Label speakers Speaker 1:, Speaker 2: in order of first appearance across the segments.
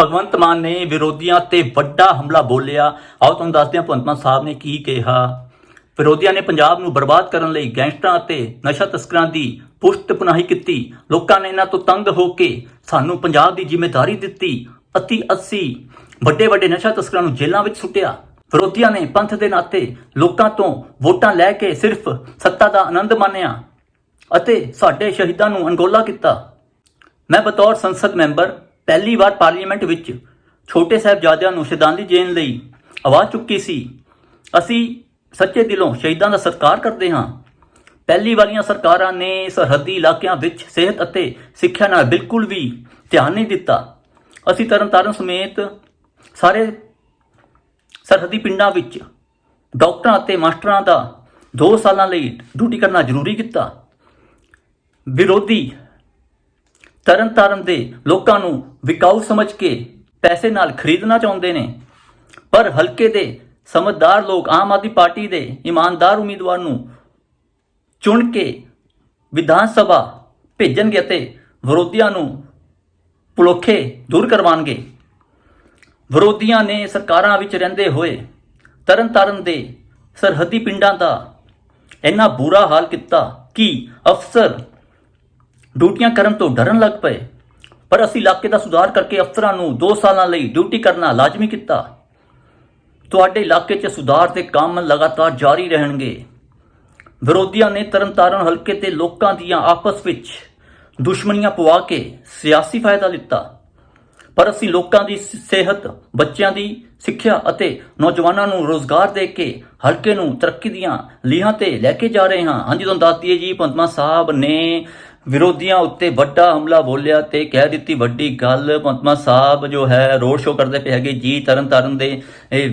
Speaker 1: ਭਗਵੰਤ ਮਾਨ ਨੇ ਵਿਰੋਧੀਆਂ ਤੇ ਵੱਡਾ ਹਮਲਾ ਬੋਲਿਆ। ਆਓ ਤੁਹਾਨੂੰ ਦੱਸਦੇ ਹਾਂ, ਭਗਵੰਤ ਮਾਨ ਸਾਹਿਬ ਨੇ ਕੀ ਕਿਹਾ। ਵਿਰੋਧੀਆਂ ਨੇ ਪੰਜਾਬ ਨੂੰ ਬਰਬਾਦ ਕਰਨ ਲਈ ਗੈਂਗਸਟਰਾਂ ਅਤੇ ਨਸ਼ਾ ਤਸਕਰਾਂ ਦੀ ਪੁਸ਼ਤ ਪਨਾਹੀ ਕੀਤੀ। ਲੋਕਾਂ ਨੇ ਇਹਨਾਂ ਤੋਂ ਤੰਗ ਹੋ ਕੇ ਸਾਨੂੰ ਪੰਜਾਬ ਦੀ ਜ਼ਿੰਮੇਵਾਰੀ ਦਿੱਤੀ। ਅਤੀ 80 ਵੱਡੇ ਵੱਡੇ ਨਸ਼ਾ ਤਸਕਰਾਂ ਨੂੰ ਜੇਲ੍ਹਾਂ ਵਿੱਚ ਸੁੱਟਿਆ। ਵਿਰੋਧੀਆਂ ਨੇ ਪੰਥ ਦੇ ਨਾਤੇ ਲੋਕਾਂ ਤੋਂ ਵੋਟਾਂ ਲੈ ਕੇ ਸਿਰਫ ਸੱਤਾ ਦਾ ਆਨੰਦ ਮਾਣਿਆ ਅਤੇ ਸਾਡੇ ਸ਼ਹੀਦਾਂ ਨੂੰ ਅਣਗੋਲਾ ਕੀਤਾ। ਮੈਂ ਬਤੌਰ ਸੰਸਦ ਮੈਂਬਰ ਪਹਿਲੀ ਵਾਰ ਪਾਰਲੀਮੈਂਟ ਵਿੱਚ ਛੋਟੇ ਸਾਹਿਬਜ਼ਾਦਿਆਂ ਨੂੰ ਸ਼ਰਧਾਂਜਲੀ ਦੇਣ ਲਈ ਆਵਾਜ਼ ਚੁੱਕੀ ਸੀ। ਅਸੀਂ ਸੱਚੇ ਦਿਲੋਂ ਸ਼ਹੀਦਾਂ ਦਾ ਸਤਿਕਾਰ ਕਰਦੇ ਹਾਂ। ਪਹਿਲੀ ਵਾਲੀਆਂ ਸਰਕਾਰਾਂ ਨੇ ਸਰਹੱਦੀ ਇਲਾਕਿਆਂ ਵਿੱਚ ਸਿਹਤ ਅਤੇ ਸਿੱਖਿਆ ਨਾਲ ਬਿਲਕੁਲ ਵੀ ਧਿਆਨ ਨਹੀਂ ਦਿੱਤਾ। ਅਸੀਂ ਤਰਨਤਾਰਨ ਸਮੇਤ ਸਾਰੇ ਸਰਹੱਦੀ ਪਿੰਡਾਂ ਵਿੱਚ ਡਾਕਟਰਾਂ ਅਤੇ ਮਾਸਟਰਾਂ ਦਾ 2 ਸਾਲਾਂ ਲਈ ਡਿਊਟੀ ਕਰਨਾ ਜ਼ਰੂਰੀ ਕੀਤਾ। ਵਿਰੋਧੀ ਤਰਨ ਤਾਰਨ ਦੇ ਲੋਕਾਂ ਨੂੰ ਵਿਕਾਊ ਸਮਝ ਕੇ ਪੈਸੇ ਨਾਲ ਖਰੀਦਣਾ ਚਾਹੁੰਦੇ ਨੇ। ਪਰ ਹਲਕੇ ਦੇ ਸਮਝਦਾਰ ਲੋਕ ਆਮ ਆਦਮੀ ਪਾਰਟੀ ਦੇ ਇਮਾਨਦਾਰ ਉਮੀਦਵਾਰ ਨੂੰ ਚੁਣ ਕੇ ਵਿਧਾਨ ਸਭਾ ਭੇਜਣਗੇ ਅਤੇ ਵਿਰੋਧੀਆਂ ਨੂੰ ਪੁਲੋਖੇ ਦੂਰ ਕਰਵਾਉਣਗੇ। ਵਿਰੋਧੀਆਂ ਨੇ ਸਰਕਾਰਾਂ ਵਿੱਚ ਰਹਿੰਦੇ ਹੋਏ ਤਰਨਤਾਰਨ ਦੇ ਸਰਹੱਦੀ ਪਿੰਡਾਂ ਦਾ ਇੰਨਾ ਬੁਰਾ ਹਾਲ ਕੀਤਾ ਕਿ ਅਫਸਰ ਡਿਊਟੀਆਂ ਕਰਨ ਤੋਂ ਡਰਨ ਲੱਗ ਪਏ। ਪਰ ਅਸੀਂ ਇਲਾਕੇ ਦਾ ਸੁਧਾਰ ਕਰਕੇ ਅਫਸਰਾਂ ਨੂੰ 2 ਸਾਲਾਂ ਲਈ ਡਿਊਟੀ ਕਰਨਾ ਲਾਜ਼ਮੀ ਕੀਤਾ। ਤੁਹਾਡੇ ਇਲਾਕੇ 'ਚ ਸੁਧਾਰ ਦੇ ਕੰਮ ਲਗਾਤਾਰ ਜਾਰੀ ਰਹਿਣਗੇ। ਵਿਰੋਧੀਆਂ ਨੇ ਤਰਨਤਾਰਨ ਹਲਕੇ ਤੇ ਲੋਕਾਂ ਦੀਆਂ ਆਪਸ ਵਿੱਚ ਦੁਸ਼ਮਣੀਆਂ ਪਵਾ ਕੇ ਸਿਆਸੀ ਫਾਇਦਾ ਲਿੱਤਾ। ਪਰ ਅਸੀਂ ਲੋਕਾਂ ਦੀ ਸਿਹਤ, ਬੱਚਿਆਂ ਦੀ ਸਿੱਖਿਆ ਅਤੇ ਨੌਜਵਾਨਾਂ ਨੂੰ ਰੋਜ਼ਗਾਰ ਦੇ ਕੇ ਹਲਕੇ ਨੂੰ ਤਰੱਕੀ ਦੀਆਂ ਲੀਹਾਂ ਤੇ ਲੈ ਕੇ ਜਾ ਰਹੇ ਹਾਂ। ਹਾਂਜੀ, ਤੁਹਾਨੂੰ ਦੱਸ ਦਈਏ ਜੀ ਪੰਤਮਾ ਸਾਹਿਬ ਨੇ ਵਿਰੋਧੀਆਂ ਉੱਤੇ ਵੱਡਾ ਹਮਲਾ ਬੋਲਿਆ ਤੇ ਕਹਿ ਦਿੱਤੀ ਵੱਡੀ ਗੱਲ। ਪੰਤਮਾ ਸਾਹਿਬ ਜੋ ਹੈ, ਰੋਡ ਸ਼ੋਅ ਕਰਦੇ ਪਏ ਹੈਗੇ ਜੀ ਤਰਨ ਤਾਰਨ ਦੇ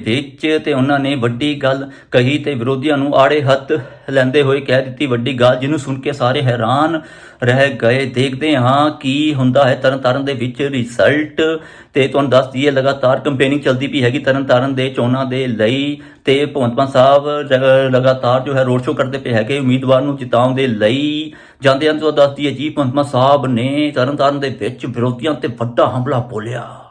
Speaker 1: ਵਿੱਚ ਤੇ ਉਹਨਾਂ ਨੇ ਵੱਡੀ ਗੱਲ ਕਹੀ ਤੇ ਵਿਰੋਧੀਆਂ ਨੂੰ ਆੜੇ ਹੱਥ ਲੈਂਦੇ ਹੋਏ ਕਹਿ ਦਿੱਤੀ ਵੱਡੀ ਗੱਲ, ਜਿਹਨੂੰ ਸੁਣ ਕੇ ਸਾਰੇ ਹੈਰਾਨ ਰਹਿ ਗਏ। ਦੇਖਦੇ ਹਾਂ ਕੀ ਹੁੰਦਾ ਹੈ ਤਰਨ ਤਾਰਨ ਦੇ ਵਿੱਚ ਰਿਜ਼ਲਟ ਤੇ ਤੁਹਾਨੂੰ ਦੱਸ ਦਈਏ, ਲਗਾਤਾਰ ਕੰਪੇਨਿੰਗ ਚੱਲਦੀ ਪਈ ਹੈਗੀ ਤਰਨ ਤਾਰਨ ਦੇ ਚੋਣਾਂ ਦੇ ਲਈ। ਤੇ ਭਗਵੰਤ ਮਾਨ ਸਾਹਿਬ ਲ- ਲਗਾਤਾਰ ਜੋ ਹੈ ਰੋਡ ਸ਼ੋਅ ਕਰਦੇ ਪਏ ਹੈਗੇ ਉਮੀਦਵਾਰ ਨੂੰ ਜਿਤਾਉਣ ਦੇ ਲਈ। ਜਾਂਦੇ ਹਨ ਤੋਂ ਦੱਸ ਦਈਏ ਜੀ, ਭਗਵੰਤ ਮਾਨ ਸਾਹਿਬ ਨੇ ਤਰਨਤਾਰਨ ਦੇ ਵਿੱਚ ਵਿਰੋਧੀਆਂ ਤੇ ਵੱਡਾ ਹਮਲਾ ਬੋਲਿਆ।